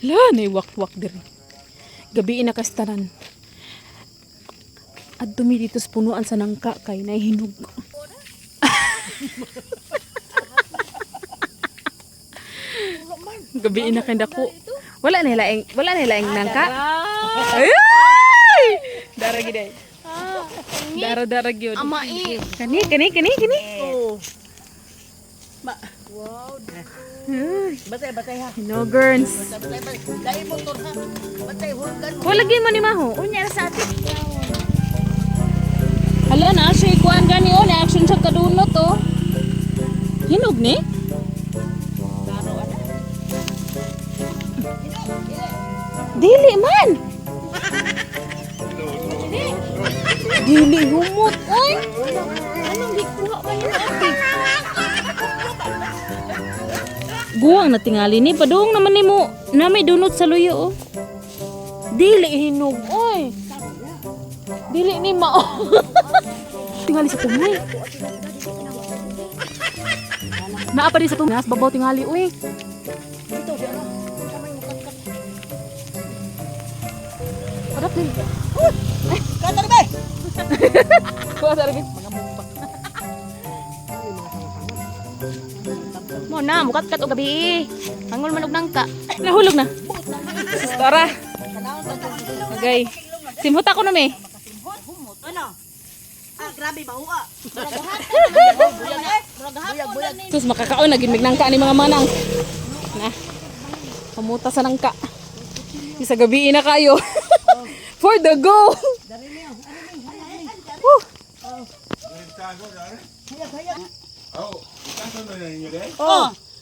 La, naiwak-wak diri. Gabi na kastanan. At dumi dito sa punuan sa nangka kay nahihinog. Gabi na kay dako. Wala na laing, wala na laing nangka. Ay! Darag giday. Dara dara gyud. Amai. Kani kani kani kani. Oh. Ay, Batay, batay ha. No girls. Batay, batay. Dahil motor ha. Batay, hulgan mo. Lagi man ni maho. Unya na sa atin. Hala na, siya ikuan gani o, na-action siya kadunot to. Hinog ni? Dili man! Dili humot, oy! Anong gikuha ka niya Guwang na tingali ni, padung naman ni mo, nami dunot sa luyo oh. Dili hinog, oy! Dili ni mao. tingali sa tumoy. Naa pa di sa nas babaw tingali, oy. Dito, di ano. Mo katkat. Harap din. Kata ba? Mo na, mukat kat og gabi. Hangol man og nangka. Nahulog na. Tara. Okay. Simhot ako na me. Ano? Ah, grabe ba huwa? Sus makakaon na gid mig nangka ni mga manang. Na. Pamuta sa nangka. Isa gabi na kayo. For the go. Woo. Oh,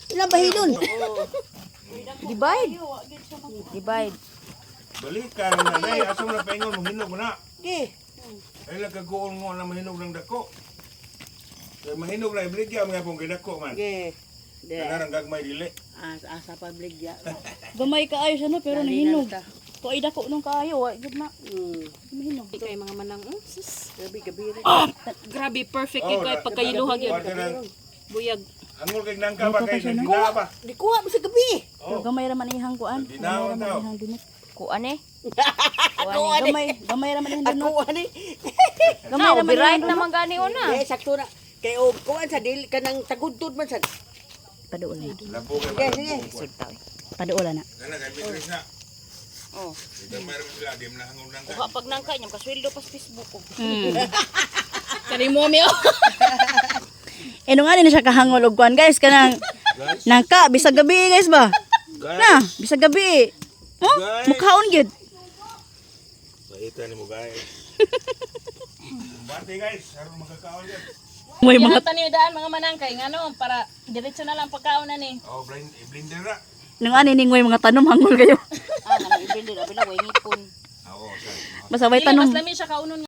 ilang bahilon? Divide. Divide. Balik ka na nanay, asam na paingon mo hinog na. Okay. Ay nagkaguon mo na mahinog ng dako. Kaya mahinog na ibligya mga pong ginako man. Okay. Kana rang gagmay dili. As asa public ya. Gamay ka ayos ano pero nahinog. Ko ay dako nung kaayo, wa gid na Hmm. mahinog. Kay mga manang. Oh, sus. Grabe gabi rin. Grabe perfect Oh, kay. Wala nang Buyag. angol kay nangka ba kay ba? Di kuha mo sa gabi. Pero gamay ra man ihang kuan. Gamay Ginawa ra man daw. ihang dinit. Kuan eh. Ako ani. Gamay, gamay ra man ihang Ako dinit. ani. Gamay ra man ihang dinit. naman gani una. Eh sakto na. Kay og kuan sa dili kanang tagudtod man sa. Paduol na. Sige, sige. Paduol na. Kana kay Beatrice na. Oh. Ito mayroon sila, di mo na angol nangka. Pag nangka niya kasweldo pas Facebook ko. Kani mo mi. Eh nung ani na siya kahangol og kuan guys kanang nangka bisag gabi guys ba? Na, bisag gabi. Oh, Guys. mukhaon gyud. Paita ni mo guys. Bati guys, aron makakaon yan. May mga tanidaan mga manang kay ngano para diretso na lang pagkaon na ni. Oh, blind, blender na. nung ani ning mga tanom hangol kayo. Ibili na bila way ngipon. Oo, sorry. Basta Dili mas lami siya kaunon